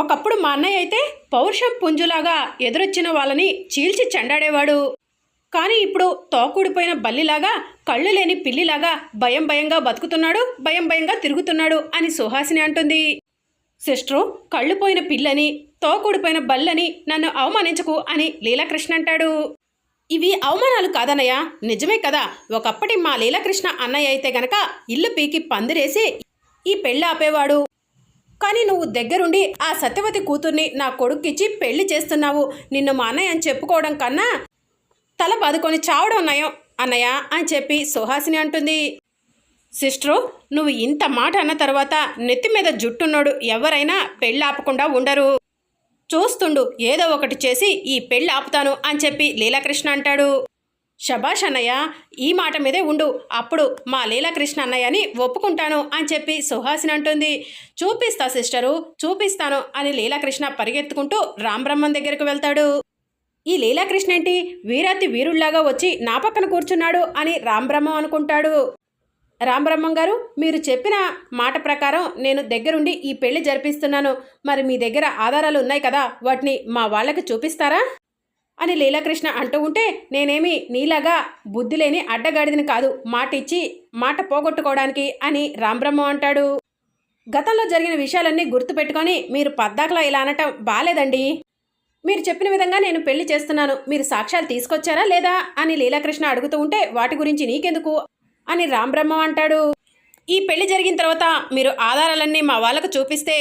ఒకప్పుడు మా అన్నయ్య అయితే పౌరుషం పుంజులాగా ఎదురొచ్చిన వాళ్ళని చీల్చి చెండాడేవాడు. కానీ ఇప్పుడు తోకూడిపోయిన బల్లిలాగా కళ్ళు లేని పిల్లిలాగా భయం భయంగా బతుకుతున్నాడు భయం భయంగా తిరుగుతున్నాడు అని సుహాసిని అంటుంది. సిస్టరు కళ్ళు పోయిన పిల్లని తోకూడిపోయిన బల్లని నన్ను అవమానించకు అని లీలాకృష్ణ అంటాడు. ఇవి అవమానాలు కాదన్నయ్య నిజమే కదా. ఒకప్పటి మా లీలాకృష్ణ అన్నయ్య అయితే గనక ఇల్లు పీకి పందిరేసి ఈ పెళ్ళి ఆపేవాడు. కానీ నువ్వు దగ్గరుండి ఆ సత్యవతి కూతుర్ని నా కొడుక్కిచ్చి పెళ్ళి చేస్తున్నావు. నిన్ను మా అన్నయ్య అని చెప్పుకోవడం కన్నా తల బాదుకొని చావడం నయం అన్నయ్య అని చెప్పి సుహాసిని అంటుంది. సిస్టరు నువ్వు ఇంత మాట అన్న తర్వాత నెత్తి మీద జుట్టున్నాడు ఎవరైనా పెళ్ళి ఆపకుండా ఉండరు. చూస్తుండు ఏదో ఒకటి చేసి ఈ పెళ్ళి ఆపుతాను అని చెప్పి లీలాకృష్ణ అంటాడు. శభాష్ అన్నయ్య ఈ మాట మీదే ఉండు. అప్పుడు మా లీలాకృష్ణ అన్నయ్యని ఒప్పుకుంటాను అని చెప్పి సుహాసిని అంటుంది. చూపిస్తా సిస్టరు చూపిస్తాను అని లీలాకృష్ణ పరిగెత్తుకుంటూ రామబ్రహ్మం దగ్గరకు వెళ్తాడు. ఈ లీలాకృష్ణ ఏంటి? వీరాతి వీరుళ్ళాగా వచ్చి నా పక్కన కూర్చున్నాడు అని రామబ్రహ్మం అనుకుంటాడు. రామబ్రహ్మం గారు మీరు చెప్పిన మాట ప్రకారం నేను దగ్గరుండి ఈ పెళ్ళి జరిపిస్తున్నాను. మరి మీ దగ్గర ఆధారాలు ఉన్నాయి కదా వాటిని మా వాళ్ళకి చూపిస్తారా? అని లీలాకృష్ణ అంటూ ఉంటే నేనేమి నీలాగా బుద్ధి లేని అడ్డగాడిదని కాదు. మాట ఇచ్చి మాట పోగొట్టుకోవడానికి అని రాంబ్రహ్మ అంటాడు. గతంలో జరిగిన విషయాలన్నీ గుర్తుపెట్టుకొని మీరు పద్దాకలా ఇలా అనటం బాలేదండి. మీరు చెప్పిన విధంగా నేను పెళ్ళి చేస్తున్నాను. మీరు సాక్ష్యాలు తీసుకొచ్చారా లేదా అని లీలాకృష్ణ అడుగుతూ ఉంటే వాటి గురించి నీకెందుకు? అని రాంబ్రహ్మ అంటాడు. ఈ పెళ్ళి జరిగిన తర్వాత మీరు ఆధారాలన్నీ మా వాళ్ళకు చూపిస్తే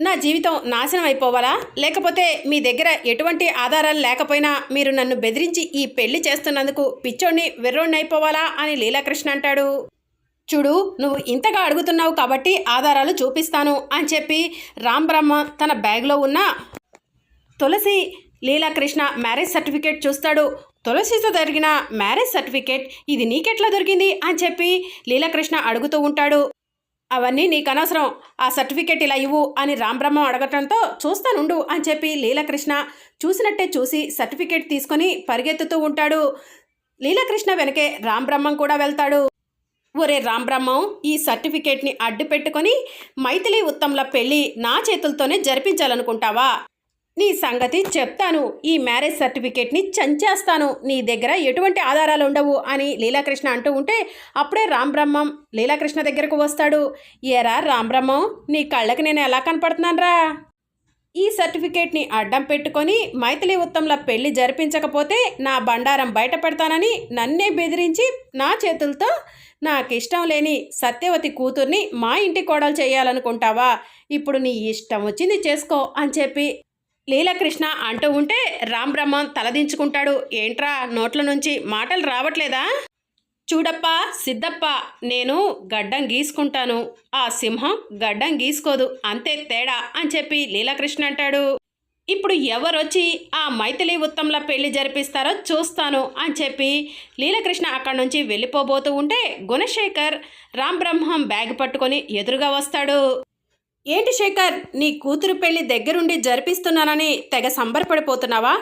నా జీవితం నాశనం అయిపోవాలా? లేకపోతే మీ దగ్గర ఎటువంటి ఆధారాలు లేకపోయినా మీరు నన్ను బెదిరించి ఈ పెళ్ళి చేస్తున్నందుకు పిచ్చోడిని వెర్రోడిని అయిపోవాలా అని లీలాకృష్ణ అంటాడు. చూడు నువ్వు ఇంతగా అడుగుతున్నావు కాబట్టి ఆధారాలు చూపిస్తాను అని చెప్పి రామ్ బ్రహ్మ తన బ్యాగ్లో ఉన్న తులసి లీలాకృష్ణ మ్యారేజ్ సర్టిఫికేట్ చూస్తాడు. తులసితో జరిగిన మ్యారేజ్ సర్టిఫికేట్ ఇది నీకెట్లా దొరికింది? అని చెప్పి లీలాకృష్ణ అడుగుతూ ఉంటాడు. అవన్నీ నీకు అనవసరం ఆ సర్టిఫికేట్ ఇలా ఇవ్వు అని రాంబ్రహ్మం అడగటంతో చూస్తానుండు అని చెప్పి లీలకృష్ణ చూసినట్టే చూసి సర్టిఫికేట్ తీసుకొని పరిగెత్తుతూ ఉంటాడు. లీలకృష్ణ వెనకే రాంబ్రహ్మం కూడా వెళ్తాడు. ఒరే రాంబ్రహ్మం ఈ సర్టిఫికేట్ని అడ్డు పెట్టుకొని మైథిలి ఉత్తంల పెళ్ళి నా చేతులతోనే జరిపించాలనుకుంటావా? నీ సంగతి చెప్తాను. ఈ మ్యారేజ్ సర్టిఫికేట్ని చంచేస్తాను. నీ దగ్గర ఎటువంటి ఆధారాలు ఉండవు అని లీలాకృష్ణ అంటూ ఉంటే అప్పుడే రాంబ్రహ్మం లీలాకృష్ణ దగ్గరకు వస్తాడు. ఏరా రాంబ్రహ్మం నీ కళ్ళకి నేను ఎలా కనపడుతున్నానరా? ఈ సర్టిఫికేట్ని అడ్డం పెట్టుకొని మైథిలి ఉత్తంల పెళ్ళి జరిపించకపోతే నా బండారం బయట పెడతానని నన్నే బెదిరించి నా చేతులతో నాకిష్టం లేని సత్యవతి కూతుర్ని మా ఇంటి కోడలు చేయాలనుకుంటావా? ఇప్పుడు నీ ఇష్టం వచ్చింది చేసుకో అని చెప్పి లీలకృష్ణ అంటూ ఉంటే రామ్ బ్రహ్మం తలదించుకుంటాడు. ఏంట్రా నోట్ల నుంచి మాటలు రావట్లేదా? చూడప్ప సిద్ధప్ప నేను గడ్డం గీసుకుంటాను. ఆ సింహం గడ్డం గీసుకోదు అంతే తేడా అని చెప్పి లీలాకృష్ణ అంటాడు. ఇప్పుడు ఎవరొచ్చి ఆ మైథిలి ఉత్తంల పెళ్ళి జరిపిస్తారో చూస్తాను అని చెప్పి లీలకృష్ణ అక్కడి నుంచి వెళ్ళిపోబోతూ ఉంటే గుణశేఖర్ రామ్ బ్రహ్మం బ్యాగ్ పట్టుకొని ఎదురుగా వస్తాడు. ఏంటి శేఖర్ నీ కూతురు పెళ్ళి దగ్గరుండి జరిపిస్తున్నానని తెగ సంబరపడిపోతున్నావా?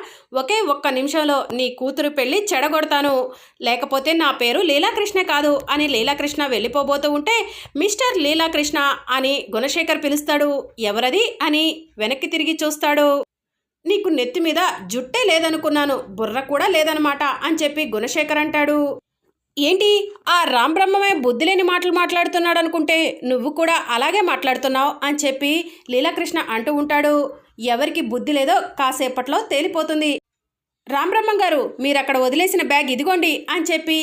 ఒకే ఒక్క నిమిషంలో నీ కూతురు పెళ్ళి చెడగొడతాను. లేకపోతే నా పేరు లీలాకృష్ణ కాదు అని లీలాకృష్ణ వెళ్ళిపోబోతూ ఉంటే మిస్టర్ లీలాకృష్ణ అని గుణశేఖర్ పిలుస్తాడు. ఎవరది అని వెనక్కి తిరిగి చూస్తాడు. నీకు నెత్తి మీద జుట్టే లేదనుకున్నాను బుర్ర కూడా లేదనమాట అని చెప్పి గుణశేఖర్ అంటాడు. ఏంటి? ఆ రాంబ్రహ్మమే బుద్ధి లేని మాటలు మాట్లాడుతున్నాడు అనుకుంటే నువ్వు కూడా అలాగే మాట్లాడుతున్నావు అని చెప్పి లీలాకృష్ణ అంటూ ఉంటాడు. ఎవరికి బుద్ధి లేదో కాసేపట్లో తేలిపోతుంది. రాంబ్రహ్మం గారు మీరు అక్కడ వదిలేసిన బ్యాగ్ ఇదిగోండి అని చెప్పి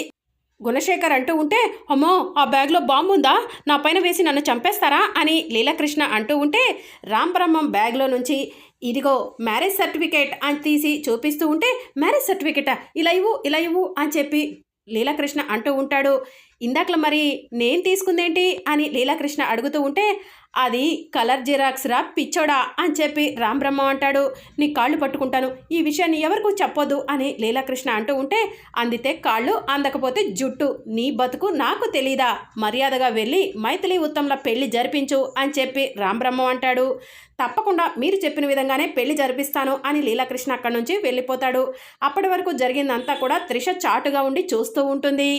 గుణశేఖర్ అంటూ ఉంటే అమ్మో ఆ బ్యాగ్లో బాంబు ఉందా? నా పైన వేసి నన్ను చంపేస్తారా? అని లీలాకృష్ణ అంటూ ఉంటే రాంబ్రహ్మం బ్యాగ్లో నుంచి ఇదిగో మ్యారేజ్ సర్టిఫికేట్ అని తీసి చూపిస్తూ ఉంటే మ్యారేజ్ సర్టిఫికేటా? ఇలా ఇవ్వు ఇలా ఇవ్వు అని చెప్పి లీలాకృష్ణ అంటూ ఉంటాడు. ఇందాకలా మరి నేను తీసుకుందేంటి అని లీలాకృష్ణ అడుగుతూ ఉంటే అది కలర్ జిరాక్స్ రా పిచ్చోడా అని చెప్పి రాంబ్రహ్మ అంటాడు. నీ కాళ్ళు పట్టుకుంటాను. ఈ విషయాన్ని ఎవరికూ చెప్పొద్దు అని లీలాకృష్ణ అంటూ ఉంటే అందితే కాళ్ళు అందకపోతే జుట్టు. నీ బతుకు నాకు తెలీదా? మర్యాదగా వెళ్ళి మైథిలి ఉత్తంల పెళ్ళి జరిపించు అని చెప్పి రాంబ్రహ్మ అంటాడు. తప్పకుండా మీరు చెప్పిన విధంగానే పెళ్ళి జరిపిస్తాను అని లీలాకృష్ణ అక్కడి నుంచి వెళ్ళిపోతాడు. అప్పటి వరకు జరిగిందంతా కూడా త్రిష చాటుగా ఉండి చూస్తూ ఉంటుంది.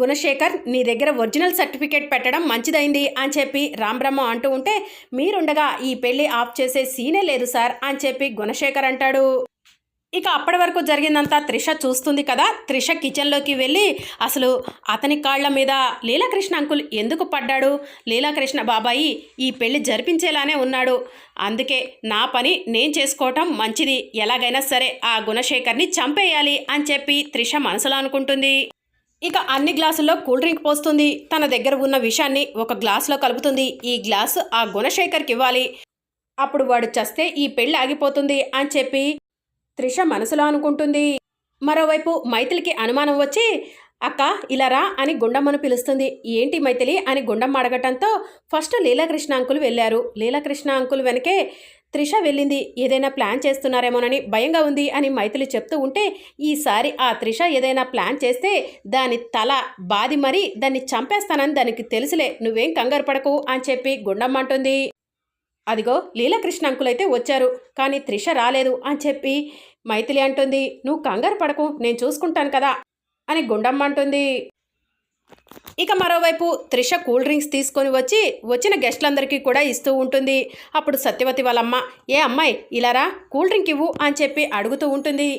గుణశేఖర్ నీ దగ్గర ఒరిజినల్ సర్టిఫికేట్ పెట్టడం మంచిదైంది అని చెప్పి రాంబ్రహ్మ అంటూ ఉంటే మీరుండగా ఈ పెళ్ళి ఆఫ్ చేసే సీనే లేదు సార్ అని చెప్పి గుణశేఖర్ అంటాడు. ఇక అప్పటి వరకు జరిగిందంతా త్రిష చూస్తుంది కదా. త్రిష కిచెన్లోకి వెళ్ళి అసలు అతని కాళ్ళ మీద లీలాకృష్ణ అంకుల్ ఎందుకు పడ్డాడు? లీలాకృష్ణ బాబాయి ఈ పెళ్ళి జరిపించేలానే ఉన్నాడు. అందుకే నా పని నేను చేసుకోవటం మంచిది. ఎలాగైనా సరే ఆ గుణశేఖర్ని చంపేయాలి అని చెప్పి త్రిష మనసులో అనుకుంటుంది. ఇక అన్ని గ్లాసుల్లో కూల్ డ్రింక్ పోస్తుంది. తన దగ్గర ఉన్న విషయాన్ని ఒక గ్లాసులో కలుపుతుంది. ఈ గ్లాసు ఆ గుణశేఖర్కి ఇవ్వాలి. అప్పుడు వాడు చస్తే ఈ పెళ్ళి ఆగిపోతుంది అని చెప్పి త్రిష మనసులో అనుకుంటుంది. మరోవైపు మైథిలికి అనుమానం వచ్చి అక్క ఇలా రా అని గుండమ్మను పిలుస్తుంది. ఏంటి మైథిలి అని గుండమ్మ అడగటంతో ఫస్ట్ లీలాకృష్ణ అంకుల్ వెళ్ళారు. లీలాకృష్ణ అంకుల్ వెనకే త్రిష వెళ్ళింది. ఏదైనా ప్లాన్ చేస్తున్నారేమోనని భయంగా ఉంది అని మైథిలి చెప్తూ ఉంటే ఈసారి ఆ త్రిష ఏదైనా ప్లాన్ చేస్తే దాని తల బాది మరీ దాన్ని చంపేస్తానని దానికి తెలుసులే. నువ్వేం కంగారు పడకు అని చెప్పి గుండమ్మ అంటుంది. అదిగో లీలాకృష్ణ అంకులైతే వచ్చారు. కానీ త్రిష రాలేదు అని చెప్పి మైథిలి అంటుంది. నువ్వు కంగారు పడకు నేను చూసుకుంటాను కదా. అని గుండమ్మ అంటుంది. ఇక మరోవైపు త్రిష కూల్ డ్రింక్స్ తీసుకొని వచ్చి వచ్చిన గెస్టులందరికీ కూడా ఇస్తూ ఉంటుంది. అప్పుడు సత్యవతి వాళ్ళమ్మ ఏ అమ్మాయి ఇలారా కూల్ డ్రింక్ ఇవ్వు అని చెప్పి అడుగుతూ ఉంటుంది.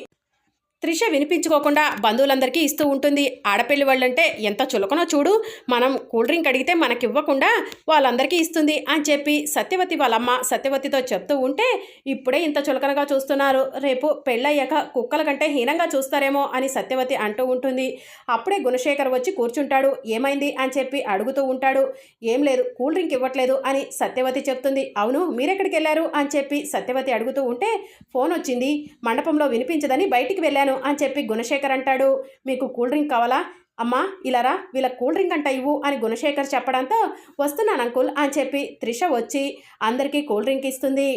త్రిష వినిపించుకోకుండా బంధువులందరికీ ఇస్తూ ఉంటుంది. ఆడపిల్లి వాళ్ళంటే ఎంత చులకనో చూడు. మనం కూల్ డ్రింక్ అడిగితే మనకి ఇవ్వకుండా వాళ్ళందరికీ ఇస్తుంది అని చెప్పి సత్యవతి వాళ్ళమ్మ సత్యవతితో చెప్తూ ఉంటే ఇప్పుడే ఇంత చులకనగా చూస్తున్నారు. రేపు పెళ్ళయ్యాక కుక్కల కంటే హీనంగా చూస్తారేమో అని సత్యవతి అంటూ ఉంటుంది. అప్పుడే గుణశేఖర్ వచ్చి కూర్చుంటాడు. ఏమైంది? అని చెప్పి అడుగుతూ ఉంటాడు. ఏం లేదు కూల్ డ్రింక్ ఇవ్వట్లేదు అని సత్యవతి చెప్తుంది. అవును మీరెక్కడికి వెళ్ళారు అని చెప్పి సత్యవతి అడుగుతూ ఉంటే ఫోన్ వచ్చింది. మండపంలో వినిపించదని బయటికి వెళ్ళాను. అని చెప్పి గుణశేఖర్ అంటాడు. మీకు కూల్ డ్రింక్ కావాలా? అమ్మా ఇలారా వీళ్ళ కూల్ డ్రింక్ అంట ఇవ్వు అని గుణశేఖర్ చెప్పడంతో వస్తున్నాను అంకుల్ అని చెప్పి త్రిష వచ్చి అందరికీ కూల్ డ్రింక్ ఇస్తుంది.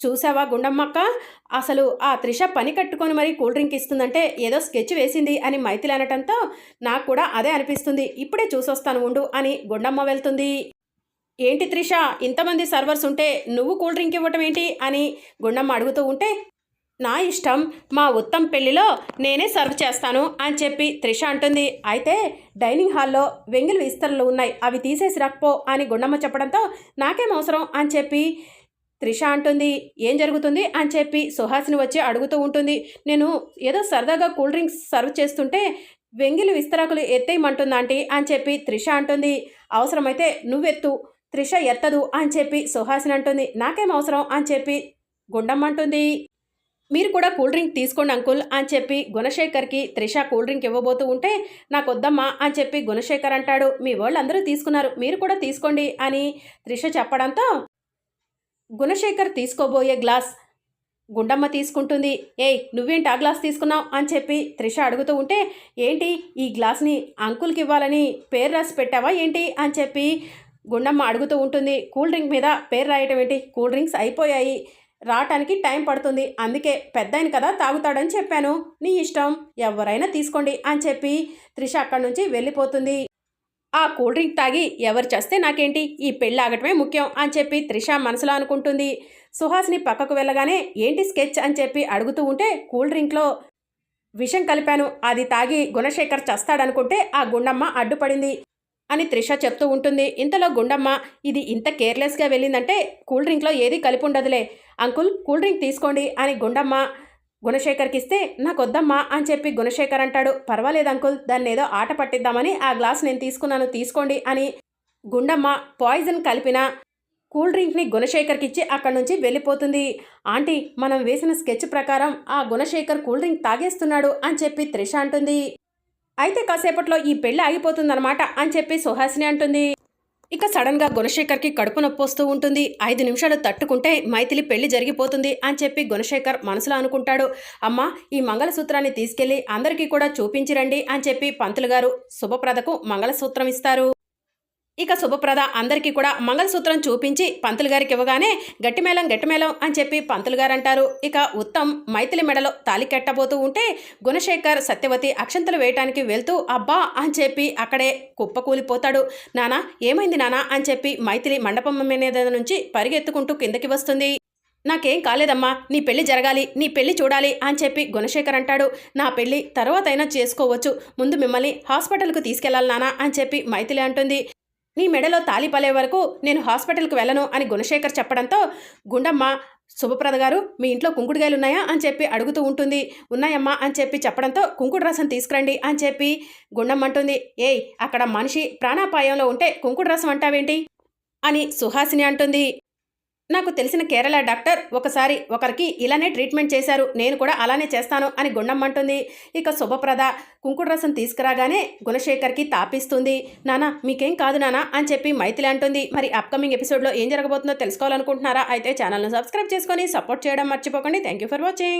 చూసావా గుండమ్మక్క? అసలు ఆ త్రిష పని కట్టుకొని మరీ కూల్ డ్రింక్ ఇస్తుందంటే ఏదో స్కెచ్ వేసింది అని మైథిలి అనటంతో నాకు కూడా అదే అనిపిస్తుంది. ఇప్పుడే చూసొస్తాను ఉండు అని గుండమ్మ వెళ్తుంది. ఏంటి త్రిష ఇంతమంది సర్వర్స్ ఉంటే నువ్వు కూల్ డ్రింక్ ఇవ్వటం ఏంటి? అని గుండమ్మ అడుగుతూ ఉంటే నా ఇష్టం మా ఉత్తమ్ పెళ్ళిలో నేనే సర్వ్ చేస్తాను అని చెప్పి త్రిష అంటుంది. అయితే డైనింగ్ హాల్లో వెంగిలి విస్తరణలు ఉన్నాయి అవి తీసేసి రాకపో అని గుండమ్మ చెప్పడంతో నాకేం అవసరం అని చెప్పి త్రిష అంటుంది. ఏం జరుగుతుంది అని చెప్పి సుహాసిని వచ్చి అడుగుతూ ఉంటుంది. నేను ఏదో సరదాగా కూల్ డ్రింక్స్ సర్వ్ చేస్తుంటే వెంగిలి విస్తరాకులు ఎత్తేయమంటుందా ఆంటీ అని చెప్పి త్రిష అంటుంది. అవసరమైతే నువ్వెత్తు త్రిష ఎత్తదు అని చెప్పి సుహాసిని అంటుంది. నాకేం అవసరం అని చెప్పి గుండమ్మ అంటుంది. మీరు కూడా కూల్ డ్రింక్ తీసుకోండి అంకుల్ అని చెప్పి గుణశేఖర్కి త్రిష కూల్ డ్రింక్ ఇవ్వబోతూ ఉంటే నాకు వద్దమ్మా అని చెప్పి గుణశేఖర్ అంటాడు. మీ వాళ్ళు అందరూ తీసుకున్నారు మీరు కూడా తీసుకోండి అని త్రిష చెప్పడంతో గుణశేఖర్ తీసుకోబోయే గ్లాస్ గుండమ్మ తీసుకుంటుంది. ఏయ్ నువ్వేంటి ఆ గ్లాస్ తీసుకున్నావు? అని చెప్పి త్రిష అడుగుతూ ఉంటే ఏంటి ఈ గ్లాస్ని అంకుల్కి ఇవ్వాలని పేరు రాసి పెట్టావా ఏంటి? అని చెప్పి గుండమ్మ అడుగుతూ ఉంటుంది. కూల్ డ్రింక్ మీద పేరు రాయటం ఏంటి? కూల్ డ్రింక్స్ అయిపోయాయి. రావటానికి టైం పడుతుంది. అందుకే పెద్దయిన కదా తాగుతాడని చెప్పాను. నీ ఇష్టం. ఎవరైనా తీసుకోండి అని చెప్పి త్రిష అక్కడి నుంచి వెళ్ళిపోతుంది. ఆ కూల్ డ్రింక్ తాగి ఎవరు చేస్తే నాకేంటి? ఈ పెళ్ళి ఆగటమే ముఖ్యం అని చెప్పి త్రిష మనసులో అనుకుంటుంది. సుహాస్ని పక్కకు వెళ్ళగానే ఏంటి స్కెచ్ అని చెప్పి అడుగుతూ ఉంటే కూల్ డ్రింక్లో విషం కలిపాను. అది తాగి గుణశేఖర్ చస్తాడనుకుంటే ఆ గుండమ్మ అడ్డుపడింది. అని త్రిష చెప్తూ ఉంటుంది. ఇంతలో గుండమ్మ ఇది ఇంత కేర్లెస్గా వెళ్ళిందంటే కూల్ డ్రింక్లో ఏది కలిపి ఉండదులే. అంకుల్ కూల్ డ్రింక్ తీసుకోండి అని గుండమ్మ గుణశేఖర్కి ఇస్తే నాకు వద్దమ్మా అని చెప్పి గుణశేఖర్ అంటాడు. పర్వాలేదు అంకుల్ దాన్ని ఏదో ఆట పట్టిద్దామని ఆ గ్లాస్ నేను తీసుకున్నాను తీసుకోండి అని గుండమ్మ పాయిజన్ కలిపిన కూల్ డ్రింక్ని గుణశేఖర్కి ఇచ్చి అక్కడి నుంచి వెళ్ళిపోతుంది. ఆంటీ మనం వేసిన స్కెచ్ ప్రకారం ఆ గుణశేఖర్ కూల్ డ్రింక్ తాగేస్తున్నాడు అని చెప్పి త్రిష అంటుంది. అయితే కాసేపట్లో ఈ పెళ్ళి ఆగిపోతుందన్నమాట అని చెప్పి సుహాసిని అంటుంది. ఇక సడన్గా గుణశేఖర్కి కడుపు నొప్పి వస్తూ ఉంటుంది. ఐదు నిమిషాలు తట్టుకుంటే మైథిలి పెళ్ళి జరిగిపోతుంది అని చెప్పి గుణశేఖర్ మనసులో అనుకుంటాడు. అమ్మ ఈ మంగళసూత్రాన్ని తీసుకెళ్ళి అందరికీ కూడా చూపించిరండి అని చెప్పి పంతులు గారు శుభప్రదకు మంగళసూత్రం ఇస్తారు. ఇక శుభప్రద అందరికీ కూడా మంగళసూత్రం చూపించి పంతులు గారికి ఇవ్వగానే గట్టిమేళం గట్టిమేళం అని చెప్పి పంతులు గారు అంటారు. ఇక ఉత్తమ్ మైథిలి మెడలో తాలి కట్టబోతూ ఉంటే గుణశేఖర్ సత్యవతి అక్షంతలు వేయటానికి వెళ్తూ అబ్బా అని చెప్పి అక్కడే కుప్పకూలిపోతాడు. నానా ఏమైంది నానా అని చెప్పి మైథిలి మండపం మీద నుంచి పరిగెత్తుకుంటూ కిందకి వస్తుంది. నాకేం కాలేదమ్మా నీ పెళ్ళి జరగాలి నీ పెళ్ళి చూడాలి అని చెప్పి గుణశేఖర్ అంటాడు. నా పెళ్ళి తర్వాతైనా చేసుకోవచ్చు ముందు మిమ్మల్ని హాస్పిటల్కు తీసుకెళ్ళాలి నానా అని చెప్పి మైథిలి అంటుంది. నీ మెడలో తాలి పలే వరకు నేను హాస్పిటల్కి వెళ్ళను అని గుణశేఖర్ చెప్పడంతో గుండమ్మ శుభప్రద గారు మీ ఇంట్లో కుంకుడుగాయలు ఉన్నాయా అని చెప్పి అడుగుతూ ఉంటుంది. ఉన్నాయమ్మా అని చెప్పి చెప్పడంతో కుంకుడు రసం తీసుకురండి అని చెప్పి గుండమ్మ అంటుంది. ఏయ్ అక్కడ మనిషి ప్రాణాపాయంలో ఉంటే కుంకుడు రసం అంటావేంటి? అని సుహాసిని అంటుంది. నాకు తెలిసిన కేరళ డాక్టర్ ఒకసారి ఒకరికి ఇలానే ట్రీట్మెంట్ చేశారు నేను కూడా అలానే చేస్తాను అని గుండమ్మంటుంది ఇక శుభప్రద కుంకుడు రసం తీసుకురాగానే గుణశేఖర్కి తాపిస్తుంది. నానా మీకేం కాదు నానా అని చెప్పి మైథిలి అంటుంది. మరి అప్కమింగ్ ఎపిసోడ్లో ఏం జరగబోతుందో తెలుసుకోవాలనుకుంటున్నారా? అయితే ఛానల్ను సబ్స్క్రైబ్ చేసుకొని సపోర్ట్ చేయడం మర్చిపోకండి. Thank you for watching